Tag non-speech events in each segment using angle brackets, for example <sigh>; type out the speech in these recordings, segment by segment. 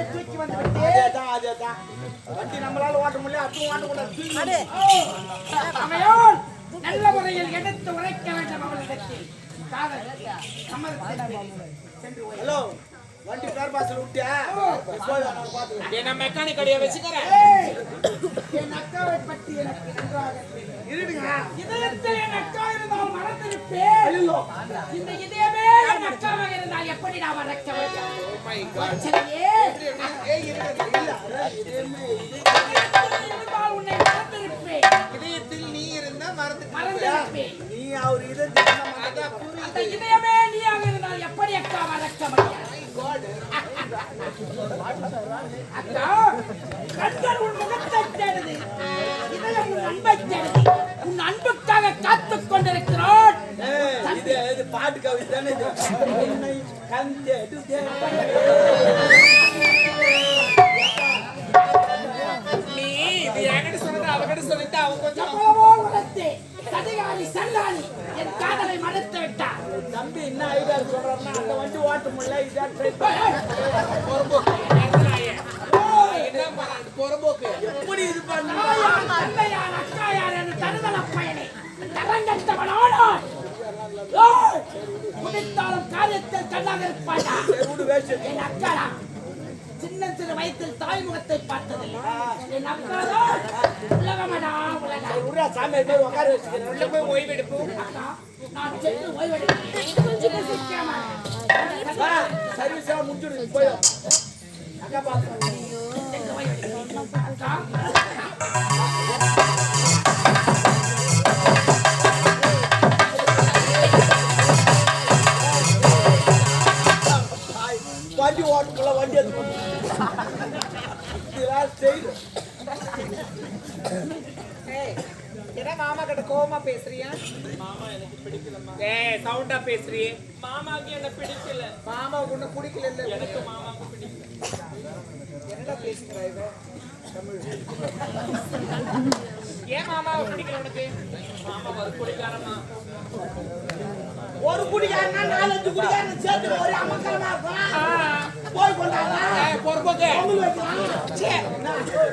கலைவாணியை தூக்கி வந்து அதேதான் அதேதான் வண்டி நம்மளால ஓட்ட முடியல அதுவும் ஓட்டக்கூடாது நல்ல முறையில் எடுத்து உரைக்க வேண்டும் அவளிடத்தில் காதல் சென்று ஹலோ வண்டி பேர் பாசல் விட்டியா? போய் நான் மெக்கானிக் கடையை வச்சுக்கிறேன். ஏய், என் அக்காவை பற்றி எனக்கு நன்றாக. இருடுங்க. இதயத்தில் என் அக்கா இருந்தால் மறந்திருப்பேன். ஐயோ. இந்த இதயமே என் அக்காவாக இருந்தால் எப்படி நான் மறக்க முடியும்? பிரச்சனையே ஏய் இருடுங்க இல்ல. இதயமே இது இதயத்தில் இருந்தால் உன்னை மறந்திருப்பேன். இதயத்தில் நீ இருந்தா மறந்து மறந்திருப்பேன். நீ அவர் இதை திட்டம் அதான் புரியுது. அந்த இதயமே நீயாக இருந்தால் எப்படி அக்கா மறக்க முடியும் கண்கள் உன் முகத்தை தேடுது இதயம் உன் அன்பை தேடுது உன் அன்புக்காக காத்துக் கொண்டிருக்கிறான் இது பாட்டு நீ இது என்கிட்ட சொன்னது அவகிட்ட சொல்லிட்டு அவன் கொஞ்சம் சதிகாரி சண்டாளி என் காதலை மறுத்து விட்டார். தம்பி என்ன ஐடியா சொல்றாருன்னா அந்த வண்டி ஓட்ட முடியல இதான் ட்ரை பண்ண பொறம்போக்கு. நடத்துனாயே. என்ன பண்ண பொறம்போக்கு. எப்படி இது பண்ண? தாயார், தந்தையார், அக்காயார் என்று தருதல பயணி தரங்கட்டவனானான் ஏய், குடித்தாலும் காரியத்தில் கண்ணாக இருப்பாயா? என் அக்காடா சின்ன சிறு வயத்தில் தாய் முகத்தை பார்த்ததில்லை. என் அக்காடா உலகமடா உலகம் விடுறா சாமி போய் உட்கார வச்சுக்கிறேன் உள்ள போய் ஓய்வெடுப்போம் நான் சென்று வா, சர்வீஸ் எல்லாம் முடிஞ்சிடுது போய் அக்கா பாத்து கிட்ட கோவமா பேசுறியா ஏய் சவுண்டா பேசுறியே. மாமாக்கு என்ன பிடிக்கல? மாமா உன்னை பிடிக்கல இல்ல எனக்கு மாமாக்கு பிடிக்கல. என்னடா பேசுகிறா இவ? ஏன் மாமாவை பிடிக்கல உனக்கு? மாமா ஒரு குடிக்காரமா ஒரு குடிக்காரனா நாலஞ்சு குடிக்காரன் சேர்த்து ஒரு அமக்கலமா போய் ஏய், பொறுப்போக்கு.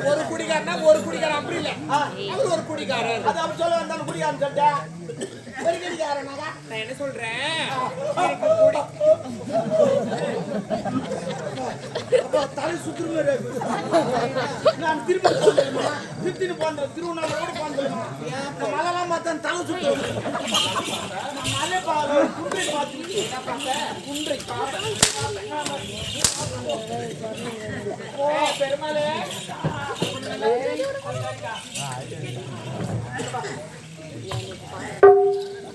ஒரு குடிகாரனா ஒரு குடிகாரன் அப்படி இல்ல. அவர் ஒரு குடிகாரர். அது அப்படி சொல்ல வந்தாலும் குடிக்காரன் சொல்லிட்டேன் நான் என்ன சொல்றேன்? குடி தலை இருக்குது. நான் திரும்ப சொல்லுமா திருத்தின்னு போன திருவண்ணாமலை போனேன் இந்த மலைலாம் பார்த்தா தலை சுத்தும் நான் மலை பாரு குன்றை பார்த்து பார்த்தேன் குன்றை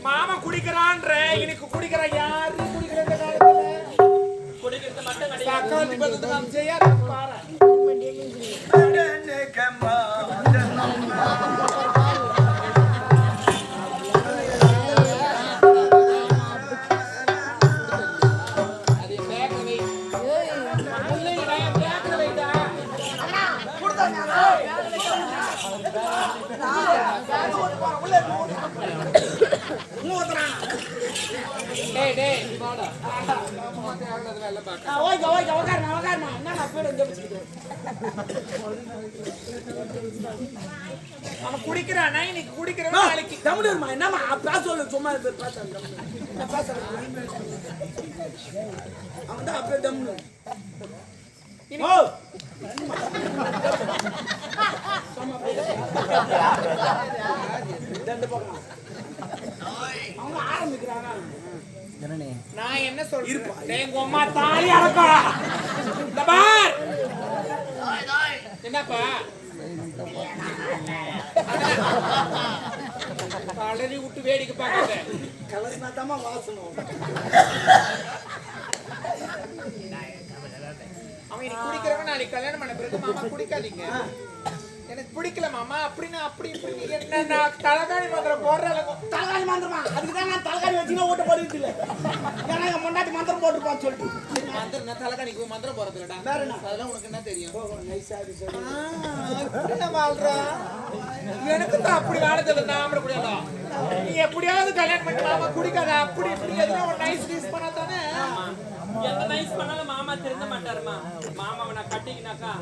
மாமா குடிக்கிறான்ற எனக்கு குடிக்கிற யாரு குடிக்கிற இந்த காலத்துல? குடிக்கிறது மட்டும் கிடையாது. பாரு அவன் குடிக்கிறானா இன்னைக்கு குடிக்கிறவன் நாளைக்கு தமிழர்மா என்னம்மா பேச சும்மா இருந்து பேசுறேன் அவன் தான் அப்படியே தம்னு ஓ பக்கம் நான் என்ன சொல்றேன்? உங்க அம்மா தாலி என்னப்பா? கலரி விட்டு வேடிக்கை பார்க்காத கலர்னா தாம்மா வாசனம் அவன் குடிக்கிறவன் நாளைக்கு கல்யாணம் பண்ண பிறகு மாமா குடிக்காதீங்க. பிடிக்கல மாமா அப்படின்னு அப்படி இப்படி என்ன நான் தலகாணி மந்திரம் போடுற தலகாணி மந்திரமா? அதுக்கு தான் நான் தலகாணி வச்சுன்னா ஓட்ட போடுறது இல்லை ஏன்னா என் முன்னாடி மந்திரம் போட்டுருப்பான்னு சொல்லிட்டு. மந்திரம் நான் தலகாணிக்கு மந்திரம் என்ன? அதெல்லாம் உனக்கு என்ன தெரியும்? எனக்கு தான் அப்படி வாழ தெரியல நான் அப்படி முடியாதா நீ எப்படியாவது கல்யாணம் பண்ணி மாமா குடிக்காத அப்படி இப்படி எதுனா ஒரு நைஸ் டீஸ் பண்ணா தானே? எந்த நைஸ் பண்ணாலும் மாமா திருந்த மாட்டாருமா? மாமாவை நான் கட்டிக்கினாக்கா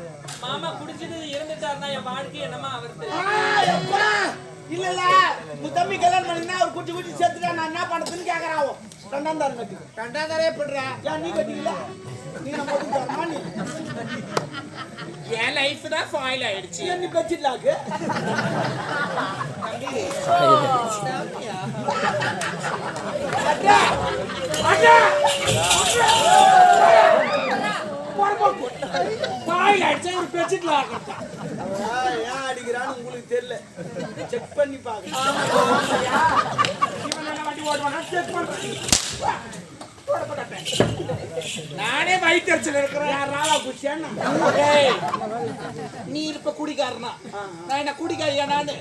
மாமா குடிச்சது இருந்துட்டாருன்னா என் வாழ்க்கை என்னமா அவர் ஆ, எப்பா? இல்ல இல்ல உன் தம்பி கல்யாணம் பண்ணினா அவர் குச்சி குச்சி சேர்த்துட்டா நான் என்ன பண்றதுன்னு கேக்குறாவோ ரெண்டாம் தாரம் கட்டி. ரெண்டாந்தாரே பண்ற ஏன் நீ கட்டிக்கல? என் லைஃப் தான் ஃபாயில் ஆயிடுச்சு ஏன் நீ பெச்சிடலாக்கு ஃபாயில் ஆயிடுச்சு ஒரு பெட்ஷீட்ல ஆகட்டா ஏன் அடிக்கிறான்னு உங்களுக்கு தெரியல செக் பண்ணி பாக்க செக் நானே வயிற்றுச்சல் இருக்கிறேன். குச்சியான்னு ஏய், நீ இப்ப குடிக்காரனா நான் என்ன குடிக்காரியா நானு?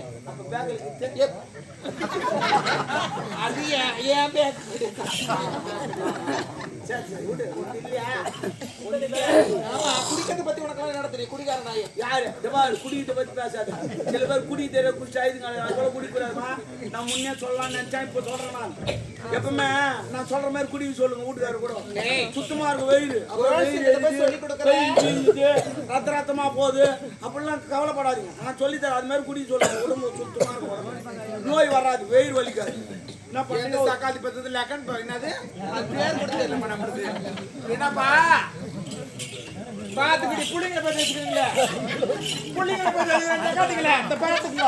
அது ஏன் பேக் குடிக்கிறத பத்தி உனக்கு என்ன தெரியும் குடிக்கார நாயே யாரு இந்த குடிக்கிட்ட பத்தி பேசாத சில பேர் குடி தெரிய குடிச்சா இதுங்க நான் கூட குடிக்கூடாதுமா நான் முன்னே சொல்லலாம்னு நினைச்சேன் இப்ப சொல்றேன் நான் எப்பவுமே நான் சொல்ற மாதிரி குடி சொல்லுங்க வீட்டுக்காரர் கூட சுத்தமா இருக்கும் வெயில் ரத்த ரத்தமா போகுது அப்படிலாம் கவலைப்படாதீங்க நான் சொல்லித்தரேன் அது மாதிரி குடி சொல்லுங்க. உடம்பு சுத்தமா இருக்கும். நோய் வராது வெயில் வலிக்காது. சக்காளி பத்தது லெக்கன் என்னது? அது பேர் கொடுத்து இல்லைம்மா நம்மளுக்கு என்னப்பா? பாத்துக்கிட்டு புள்ளிங்க பத்தி வச்சுக்கிறீங்களே? புள்ளிங்க காட்டுங்களே இந்த பாத்துங்க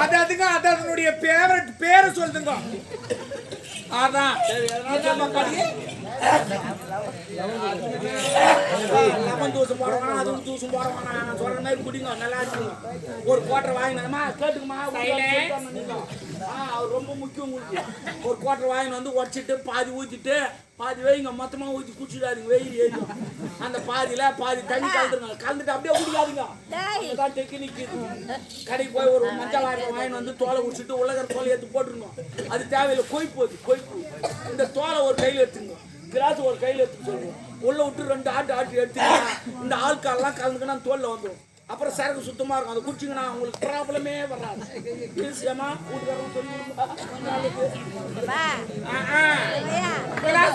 அது அதுங்க அது அதனுடைய ஃபேவரட் பேரை சொல்லுங்க அதான். கடி லெமன் தூசம் போடுவான் அதுவும் தூசம் போடுவான் நான் சொல்ற மாதிரி குடிங்க நல்லா இருக்குங்க ஒரு குவார்டர் வாங்கினதுமா கேட்டுக்குமா ஆ அவர் ரொம்ப முக்கியம் உங்களுக்கு. ஒரு குவார்டர் வாங்கிட்டு வந்து உடச்சிட்டு பாதி ஊற்றிட்டு பாதி வைங்க மொத்தமாக ஊற்றி குடிச்சிடாதீங்க வெயில் ஏறிடும். அந்த பாதியில பாதி தண்ணி கலந்துருங்க. கலந்துட்டு அப்படியே குடிக்காதீங்க. அதுதான் டெக்னிக் கடைக்கு போய் ஒரு மஞ்சள் ஆயிரம் வாங்கிட்டு வந்து தோலை குடிச்சிட்டு உள்ளகிற தோலை எடுத்து போட்டுருங்க. அது தேவையில்லை கொய்ப்பு அது கொய்ப்பு. இந்த தோலை ஒரு கையில் எடுத்துங்க கிராஸ் ஒரு கையில் எடுத்து சொல்லுவோம். உள்ள விட்டு ரெண்டு ஆட்டு ஆட்டு எடுத்துக்கினா இந்த ஆட்கால்லாம் கலந்துக்கினா தோல்ல வந்துடும் அப்புறம் சரக்கு சுத்தமா இருக்கும். அதை குடிச்சிங்கன்னா உங்களுக்கு ப்ராப்ளமே வராது. ஈஸியமா வீட்டுக்காரங்க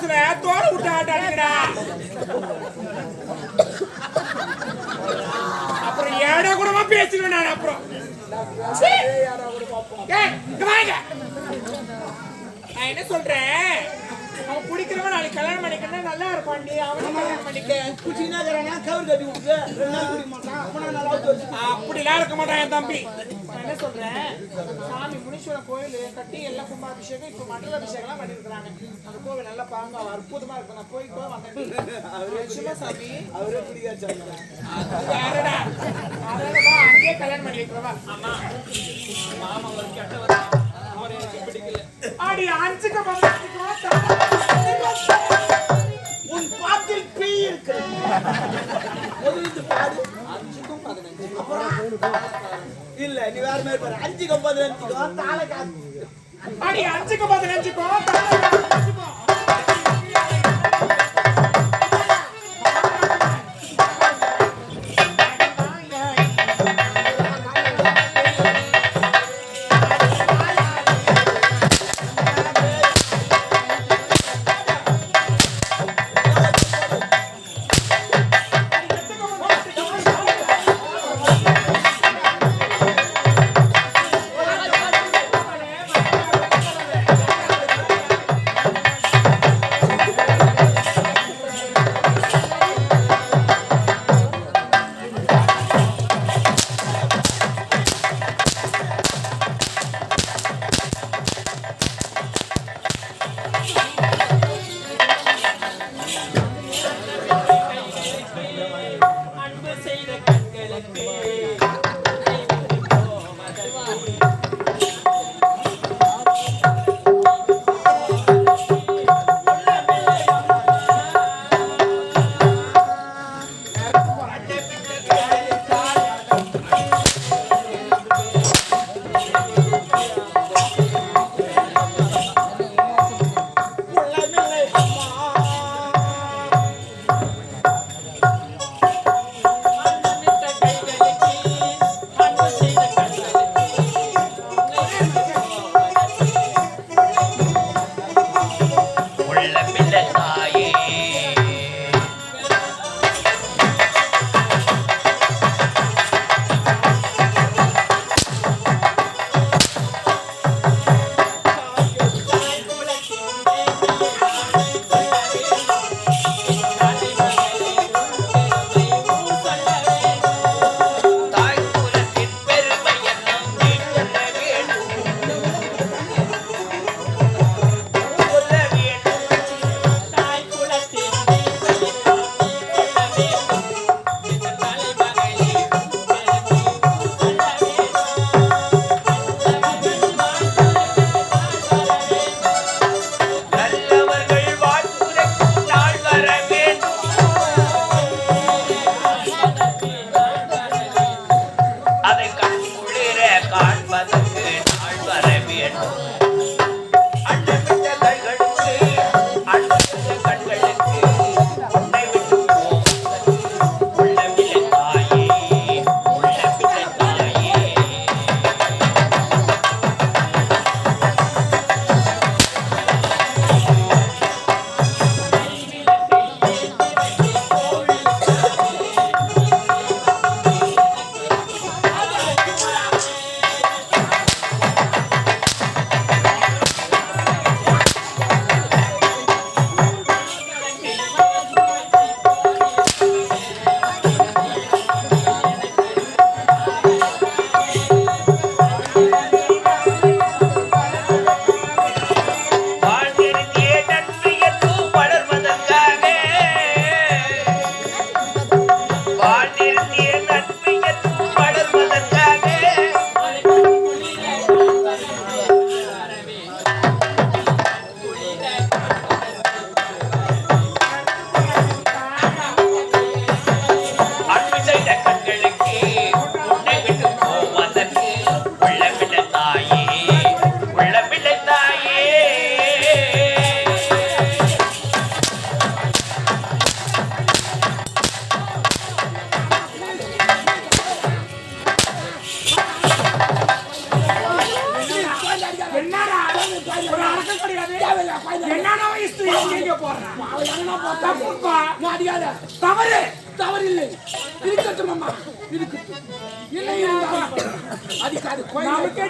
சொல்லி தோலை விட்டு ஆட்ட அடிக்கடா அப்புறம் ஏடா கூடமா பேசிடுவேன் நான் அப்புறம். நான் என்ன சொல்றேன்? அவன் குடிக்கிறவன் நாளைக்கு கல்யாணம் பண்ணிக்கணும் நல்லா இருப்பான்டி அவனை கல்யாணம் பண்ணிக்க குடிச்சிங்கன்னா இருக்கிறானா கவர் கட்டி விட்டு ரெண்டு நாள் குடிக்க மாட்டான் அப்பனா நல்லா வச்சு அப்படிலாம் இருக்க மாட்டான் என் தம்பி நான் என்ன சொல்றேன் சாமி முனீஸ்வரன் கோயில் கட்டி எல்லாம் கும்பாபிஷேகம் இப்போ மண்டல அபிஷேகம்லாம் பண்ணிருக்காங்க அந்த கோவில் நல்லா பாருங்க அற்புதமா இருக்கு நான் போய் வந்தேன் நிச்சயமா சாமி அவரே அது வேறடா அதோடவா அங்கேயே கல்யாணம் பண்ணி வைக்கிறவா அம்மா மாமா ஒரு கெட்டவர் அவர் பிடிக்கல அஞ்சுக்க உன் பாட்டில் பேய் இருக்கு. முதலிருந்து பாடு. அஞ்சுக்கும் பதினஞ்சு இல்ல நீ வேற மாதிரி பாரு. அஞ்சுக்கும் பதினஞ்சுக்கும் தாளை காத்து அடி அஞ்சுக்கும் பதினஞ்சுக்கும் பதினஞ்சுக்கோ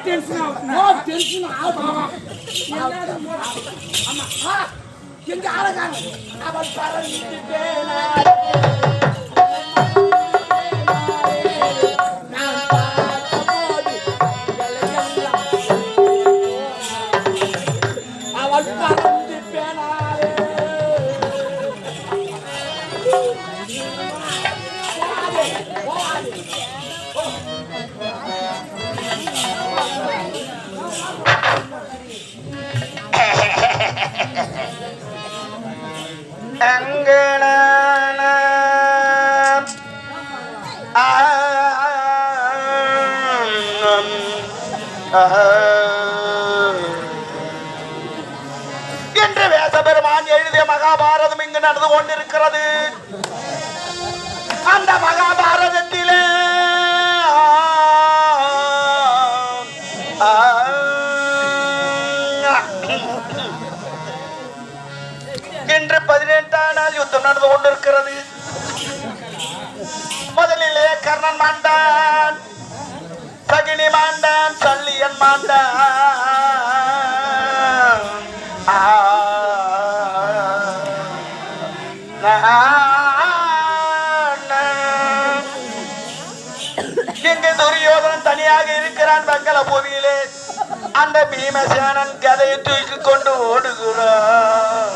டென்ஷன் ஆகும் ஓ டென்ஷன் ஆகும் ஆமா எங்க ஆளக்காரன் அவன் பறந்து நடந்து கொண்டிருக்கிறது. அந்த மகாபாரதத்திலே. இன்று பதினெட்டாம் நாள் யுத்தம் நடந்து கொண்டிருக்கிறது. முதலிலே கர்ணன் மாண்டான் சகினி மாண்டான் சல்லியன் மாண்டான். ஆ, துரியோதனன் இருக்கிறான் மங்கள பூமியிலே. அந்த பீமசேனன் கதையை தூக்கி கொண்டு ஓடுகிறான்.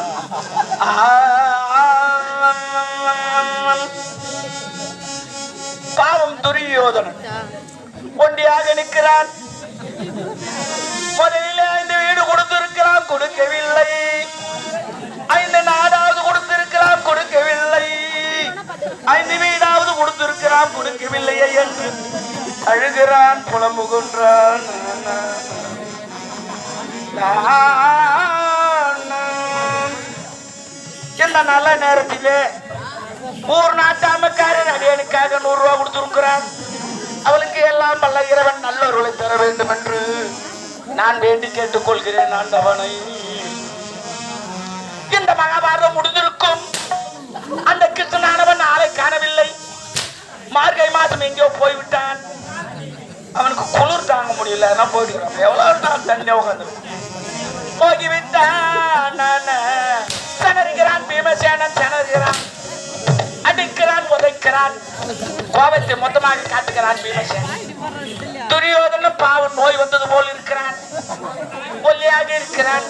பாவம் துரியோதனன். ஒண்டியாக நிற்கிறான். முதலில் ஐந்து வீடு கொடுத்திருக்கிறான் கொடுக்கவில்லை. ஐந்து நாடாவது கொடுத்திருக்கிறான் கொடுக்கவில்லை. ஐந்து வீடாவது கொடுத்திருக்கிறான் கொடுக்கவில்லையே என்று அழுகிறான் புலம்புகின்றான். இந்த நல்ல நேரத்திலே ஊர் நாட்டாமக்காரர் அடியனுக்காக நூறு ரூபா கொடுத்திருக்கிறான். அவளுக்கு எல்லாம் பல்ல இறைவன் நல்லவர்களை தர வேண்டும் என்று நான் வேண்டி கேட்டுக்கொள்கிறேன் ஆண்டவனை. இந்த மகாபாரதம் முடிந்திருக்கும். அந்த கிருஷ்ணனானவன் நாளை காணவில்லை. மார்கை மாதம் எங்கேயோ போய்விட்டான். அவனுக்கு குளிர் தாங்க முடியல. நான் போயிட்டு எவ்வளவு நாள் தண்ணி உட்காந்துருக்கும் போய்விட்டான் திணறுகிறான் பீமசேனன் திணறுகிறான் அடிக்கிறான் உதைக்கிறான். கோபத்தை மொத்தமாக காட்டுகிறான் பீமசேனன். துரியோதன பாவம் நோய் வந்தது போல் இருக்கிறான். ஒல்லியாக இருக்கிறான்.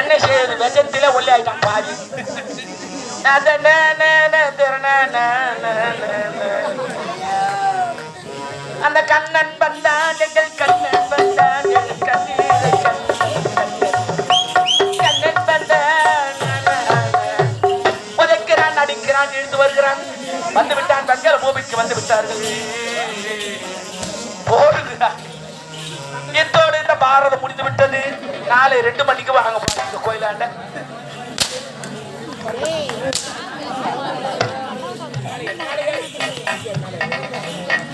என்ன செய்யுது விஷத்திலே ஒல்லி ஆயிட்டான் பாவி அத அந்த கண்ணன் வந்தான் எங்கள் கண்ணன் வந்தான் எங்கள் கண்ணீரை கண்ணன் வந்தான் உதைக்கிறான் அடிக்கிறான் இழுத்து வருகிறான். வந்து விட்டான் தங்கர பூமிக்கு வந்து விட்டார்கள் போடுகிறான் இத்தோடு இந்த பாரதம் முடிந்து விட்டது. நாளை ரெண்டு மணிக்கு வாங்க போறோம் இந்த கோயிலாண்ட.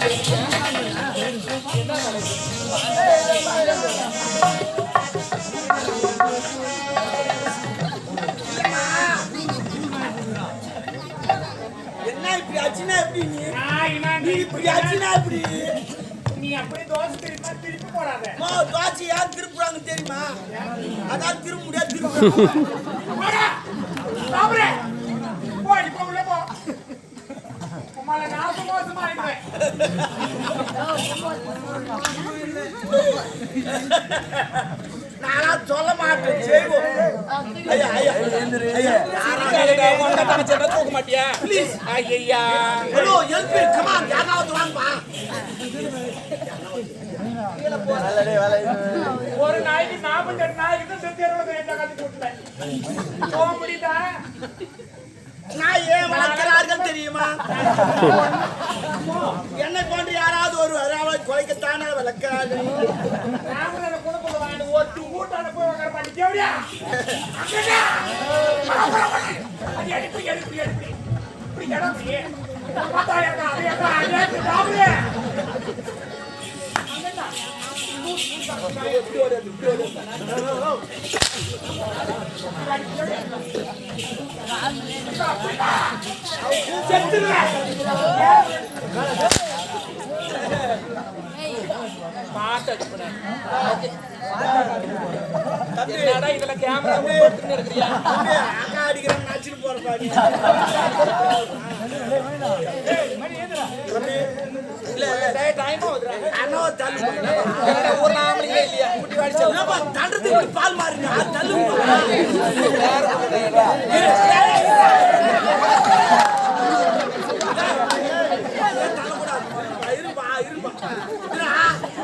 என்ன ஆச்சுன்னா எப்படி நீ நீ இப்படி எப்படி நீ அப்படியே தோசை திருப்பி திருப்பி போடாத. அம்மா, தோசை ஏன் திருப்புறாங்க தெரியுமா? அதான் திரும்ப முடியாது திரும்ப போடா. சாப்பிடு. போ இப்போ உள்ள போ. உமால நாச மோசமா ஆயிடுவேன். <laughs> <laughs> <laughs> நானா சொல்ல மாட்டேன் செய்வோம். ஐயா ஐயா. ஐயா. உங்க தங்கச்சி தூக்க மாட்டியா ப்ளீஸ் ஐயா ஹலோ எல்பி கமான் யாராவது வாங்கப்பா. ஒரு நாளைக்கு நாற்பத்தி எட்டு நாளைக்கு தான் செத்து இருபது ரெண்டா கட்டி போக முடியுதா? நான் ஏன் வளர்க்கிறார்கள் தெரியுமா? என்னை போன்று யாராவது ஒரு அவளை குலைக்கத்தானே வளர்க்கிறார்கள்? போய் உட்கார மாட்டேன் எப்படியா அங்கடா. அது எடுப்பு எடுப்பு எடுப்பு இப்படி கிடப்பி பார்த்தா ஏக்கா அது ஏக்கா அது ஏக்கா சாப்பிடு பார்த்து அடிப்பேன் என்னடா இதுல கேமரா போட்டுன்னு இருக்கிறியா? அக்கா அடிக்கிறேன் நச்சுன்னு போறப்பா நீ. தம்பி, இல்ல இல்ல டைம் ஆகுதுடா. அண்ணா தள்ளு. என்னடா ஒரு நாமளுக்கே இல்லையா? குட்டி வாடிச்சு என்னப்பா, தண்டத்துக்கு பால் மாறுங்க அது தள்ளுப்பா. இருப்பா, இருப்பா. இருடா. டேய், ஏறு வேலை போறாங்க, அவங்கள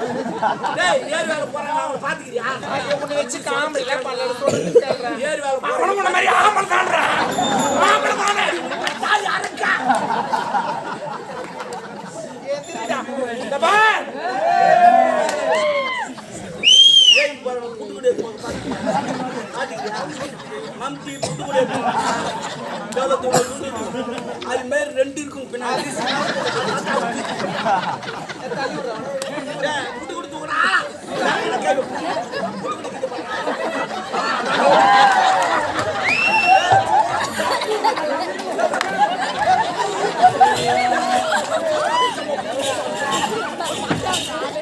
பாத்துக்கிறியா? வச்சு சொல்றேன் ஏறு வேலை மாதிரி ஆம்பளை தான்றா